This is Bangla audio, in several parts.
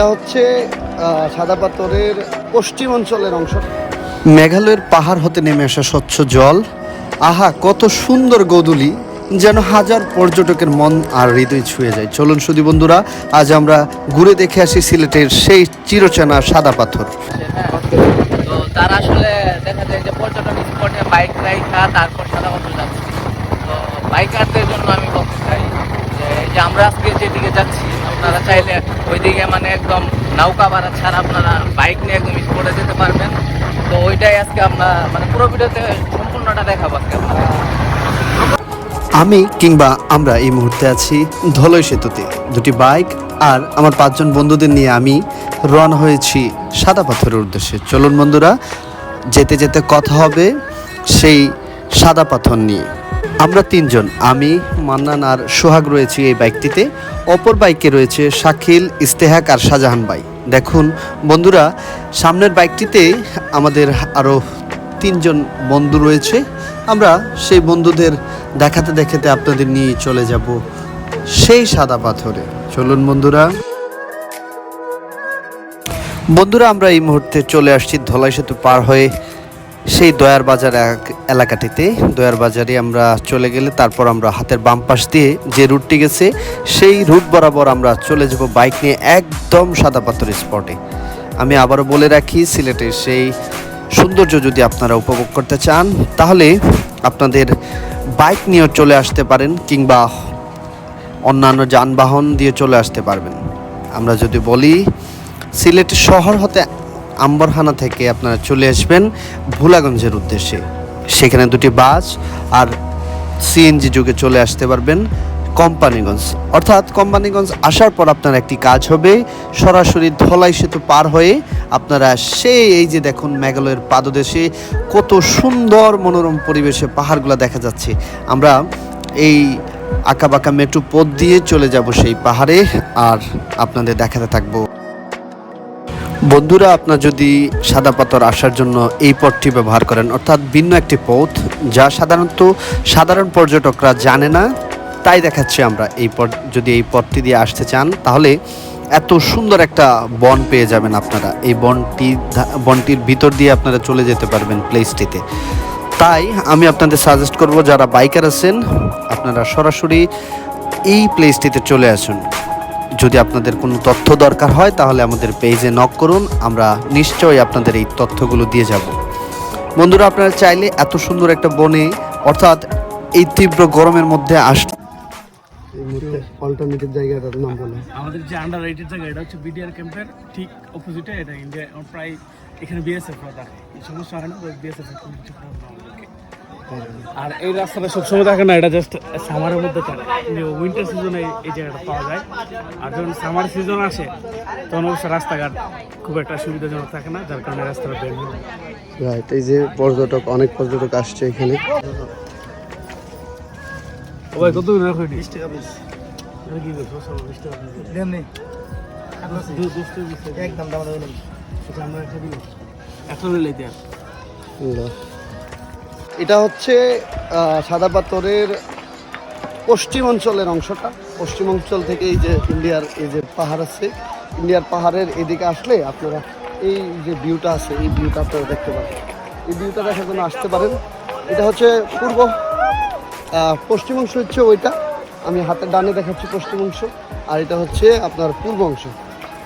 এটা হচ্ছে সাদা পাথরের পশ্চিম অঞ্চলের অংশ। মেঘালয়ের পাহাড় হতে নেমে আসা স্বচ্ছ জল। আহা কত সুন্দর গোদুলি যেন হাজার পর্যটকের মন আর হৃদয় ছুঁয়ে যায়। চলুন সুদী বন্ধুরা আজ আমরা ঘুরে দেখে আসি সিলেটের সেই চিরচেনা সাদা পাথর। তো তারা আসলে দেখা যায় যে পর্যটন স্পটে বাইক রাইখা তারপর সাদা পাথর যাচ্ছে। তো বাইকারদের জন্য আমি বলতে চাই আমরা আজকে যেদিকে যাচ্ছি, আপনারা চাইলে ওইদিকে মানে একদম নৌকা ভাড়া ছাড়া আপনারা বাইক নিয়ে একদম স্পটে যেতে পারবেন। তো ওইটাই আজকে আমরা মানে পুরো ভিডিওতে সম্পূর্ণটা দেখাবো আজকে আমি কিংবা আমরা এই মুহূর্তে আছি ধলই সেতুতে। দুটি বাইক আর আমার পাঁচজন বন্ধুদের নিয়ে আমি রওনা হয়েছি সাদা পাথরের উদ্দেশ্যে। চলুন বন্ধুরা, যেতে যেতে কথা হবে সেই সাদা পাথর নিয়ে। আমরা তিনজন, আমি, মান্নান আর সোহাগ রয়েছি এই বাইকটিতে। অপর বাইকে রয়েছে শাকিল ইস্তেহাক আর শাহজাহান ভাই। দেখুন, বন্ধুরা, সামনের বাইকটিতে আমাদের আরও তিনজন বন্ধু রয়েছে। আমরা সেই বন্ধুদের দেখাতে দেখাতে আপনাদের নিয়ে চলে যাব সেই সাদা পাথরে। চলুন বন্ধুরা। বন্ধুরা, আমরা এই মুহূর্তে চলে আসছি ধলাই সেতু পার হয়ে। সেই দয়ার বাজার এলাকাটিতে। দয়ার বাজারে আমরা চলে গেলে তারপর আমরা হাতের বাম পাশ দিয়ে যে রুটটি গেছে, সেই রুট বরাবর আমরা চলে যাব বাইক নিয়ে একদম সাদা পাথর স্পটে আমি আবারও বলে রাখি, সিলেটের সেই সৌন্দর্য যদি আপনারা উপভোগ করতে চান, তাহলে আপনাদের বাইক নিয়েও চলে আসতে পারেন কিংবা অন্যান্য যানবাহন দিয়ে চলে আসতে পারবেন। আমরা যদি বলি, সিলেট শহর হতে আম্বরহানা থেকে আপনারা চলে আসবেন ভোলাগঞ্জের উদ্দেশ্যে। সেখানে দুটি বাস আর সিএনজি যুগে চলে আসতে পারবেন কোম্পানিগঞ্জ। অর্থাৎ কোম্পানিগঞ্জ আসার পর আপনার একটি কাজ হবে, সরাসরি ধলাই সেতু পার হয়ে আপনারা সেই এই যে দেখুন মেঘালয়ের পাদদেশে কত সুন্দর মনোরম পরিবেশে পাহাড়গুলো দেখা যাচ্ছে। আমরা এই আঁকাবাঁকা মেট্রো পথ দিয়ে চলে যাব সেই পাহাড়ে, আর আপনাদের দেখাতে থাকব। বন্ধুরা, আপনার যদি সাদা পাথর আসার জন্য এই পথটি ব্যবহার করেন, অর্থাৎ ভিন্ন একটি পথ, যা সাধারণত সাধারণ পর্যটকরা জানে না, তাই দেখাচ্ছি আমরা এই পথ, যদি এই পথটি দিয়ে আসতে চান, তাহলে এত সুন্দর একটা বন পেয়ে যাবেন আপনারা। এই বনটি বনটির ভিতর দিয়ে আপনারা চলে যেতে পারবেন প্লেসটিতে। তাই আমি আপনাদের সাজেস্ট করব, যারা বাইকার আছেন, আপনারা সরাসরি এই প্লেসটিতে চলে আসুন। যদি আপনাদের কোনো তথ্য দরকার হয় তাহলে আমাদের পেজে নক করুন আমরা নিশ্চয়ই আপনাদের এই তথ্যগুলো দিয়ে যাব। বন্ধুরা আপনারা চাইলে এত সুন্দর একটা বনে অর্থাৎ এই তীব্র গরমের মধ্যে আস অল্টারনেটিভ জায়গাটার নাম বলে আমাদের যে আন্ডার রাইটের জায়গা এটা হচ্ছে বিডিআর ক্যাম্পের ঠিক অপোজিটে এটা ইন্ডিয়া প্রায় এখানে বিএসএফ সমস্যা হয় না বিএসএফ আর এই রাস্তাটা সবসময় থাকে না এটা জাস্ট সামারের মধ্যে থাকে উইন্টার সিজনে এই জায়গাটা পাওয়া যায়। আর যখন সামার সিজন আসে তখন অবশ্য রাস্তাঘাট খুব একটা সুবিধাজনক থাকে না যার কারণে রাস্তাটা বের হয় রাইট এই যে পর্যটক অনেক পর্যটক আসছে এখানে। ভাই কত করে রাখো বিশ টাকা পিস কি করছ বিশ টাকা একদম দাম দাম সেটা আমরা একটা এটা হচ্ছে সাদা পাথরের পশ্চিম অঞ্চলের অংশটা। পশ্চিম অঞ্চল থেকে এই যে ইন্ডিয়ার এই যে পাহাড় আছে, ইন্ডিয়ার পাহাড়ের এদিকে আসলে আপনারা এই যে ভিউটা আছে, এই ভিউটা আপনারা দেখতে পারেন। এই ভিউটা দেখার জন্য আসতে পারেন। এটা হচ্ছে পূর্ব পশ্চিম অংশ হচ্ছে ওইটা। আমি হাতের ডানে দেখাচ্ছি পশ্চিম অংশ, আর এটা হচ্ছে আপনার পূর্ব অংশ।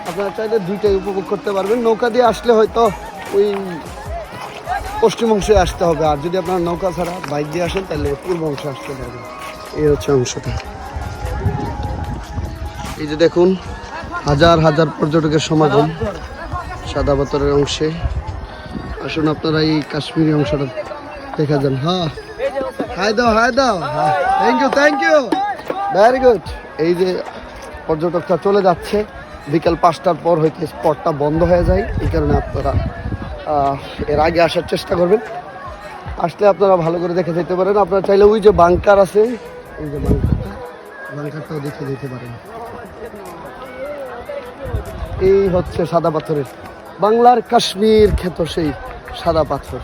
আপনারা চাইলে দুইটাই উপভোগ করতে পারবেন। নৌকা দিয়ে আসলে হয়তো ওই পশ্চিম অংশে আসতে হবে। আর যদি আপনার নৌকা ছাড়া বাইক দিয়ে আসেন, তাহলে পূর্ব অংশে আসতে পারবেন এই হচ্ছে অংশটা। এই যে দেখুন, হাজার হাজার পর্যটকের সমাগম সাদা পাথরের অংশে। আসুন আপনারা এই কাশ্মীরি অংশটা দেখা যান। হ্যাঁ হাই দাও হাই দাও। Thank you thank you very good এই যে পর্যটকরা চলে যাচ্ছে। বিকাল পাঁচটার পর হইতে স্পটটা বন্ধ হয়ে যায়। এই কারণে আপনারা এর আগে আসার চেষ্টা করবেন। আসলে আপনারা ভালো করে দেখে যেতে পারেন। আপনারা চাইলে ওই যে বাংকার আছে ওই যে বাংকারটা বাংকারটাও দেখে যেতে পারেন। এই হচ্ছে সাদা পাথরের, বাংলার কাশ্মীর খ্যাত সেই সাদা পাথর।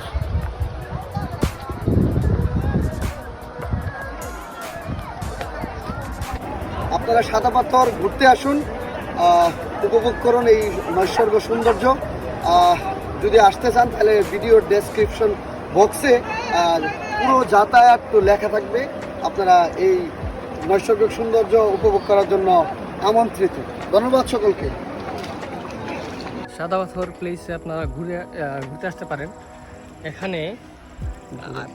আপনারা সাদা পাথর ঘুরতে আসুন উপভোগ করুন এই নৈসর্গ সৌন্দর্য। যদি আসতে চান, তাহলে ভিডিও ডেসক্রিপশন বক্সে আর পুরো যাতায়াত লেখা থাকবে। আপনারা এই নৈসর্গিক সৌন্দর্য উপভোগ করার জন্য আমন্ত্রিত। ধন্যবাদ সকলকে। সাদা পাথর প্লেসে আপনারা ঘুরে ঘুরতে আসতে পারেন। এখানে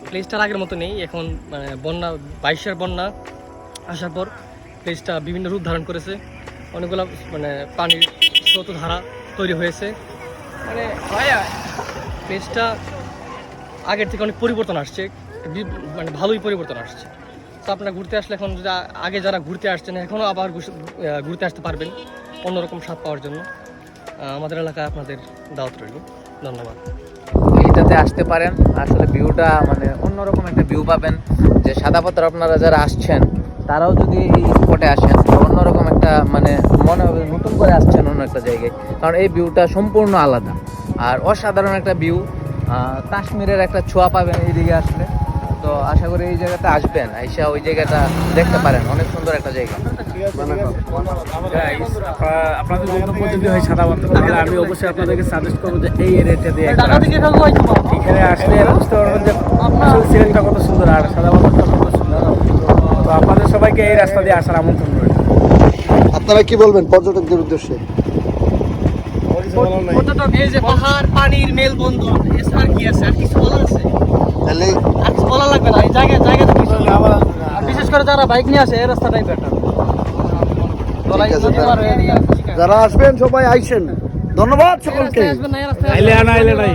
প্লেসটার আগের মতো নেই এখন মানে বন্যা, বাইশের বন্যা আসার পর প্লেসটা বিভিন্ন রূপ ধারণ করেছে। অনেকগুলো মানে পানির স্রোত ধারা তৈরি হয়েছে। মানে প্লেসটা আগের থেকে অনেক পরিবর্তন আসছে মানে ভালোই পরিবর্তন আসছে। তো আপনারা ঘুরতে আসলে এখন যদি আগে যারা ঘুরতে আসছেন এখনও আবার ঘুরতে আসতে পারবেন অন্যরকম স্বাদ পাওয়ার জন্য। আমাদের এলাকায় আপনাদের দাওয়াত রইল। ধন্যবাদ। এইটাতে আসতে পারেন, আসলে ভিউটা মানে অন্যরকম একটা ভিউ পাবেন। যে সাদা পাথর আপনারা যারা আসছেন, তারাও যদি এই স্পটে আসেন একটা মানে মনে হবে নতুন করে আসছেন অন্য একটা জায়গায়। কারণ এই ভিউটা সম্পূর্ণ আলাদা। আর অসাধারণ একটা ভিউ কাশ্মীরের একটা ছোঁয়া পাবেন এইদিকে আসলে। তো আশা করি এই জায়গাতে আসবেন, আইসা ওই জায়গাটা দেখতে পারেন। অনেক সুন্দর একটা জায়গা। আপনাদের অবশ্যই আপনাদেরকে সাজেস্ট যে এই দিয়ে এখানে আসলে কত সুন্দর আর কত সুন্দর। তো আপনাদের সবাইকে এই রাস্তা দিয়ে আসার আমন্ত্রণ রইল। আপনারা কি বলবেন পর্যটকদের উদ্দেশ্যে? পর্যটক এই যে পাহাড় পানির মেলবন্ধন এছাড়া কি আছে? আর কিছু বলার আছে? তাহলে আর কিছু বলা লাগবে না? এই জায়গায় জায়গাতে কিছু বিশেষ করে যারা বাইক নিয়ে আসে এই রাস্তাটাই বেটার ঠিক যারা আসবেন সবাই আইসেন। ধন্যবাদ সকলকে। আইলে আনা আইলে নাই।